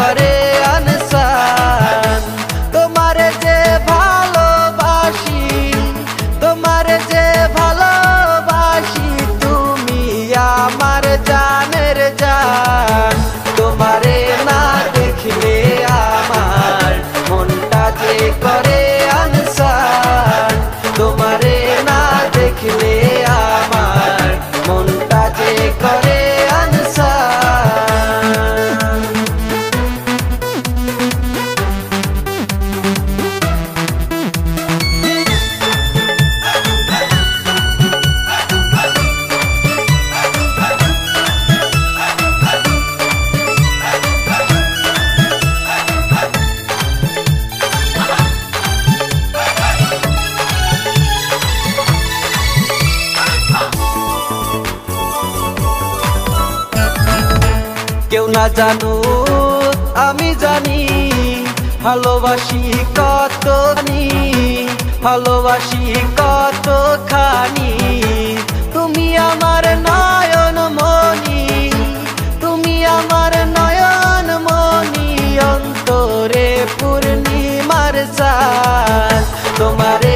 করে আনসান তোমার যে ভালোবাসি, তোমার যে ভালোবাসি, তুমি আমার জানের জান। তোমারে না দেখলে আমার মনটা যে করে কেউ না জানো আমি জানি, ভালোবাসি কত খানি ভালোবাসি কত খানি তুমি আমার নয়ন মনি তুমি আমার নয়ন মনি অন্তরে পূর্ণিমার চাঁদ, তোমারে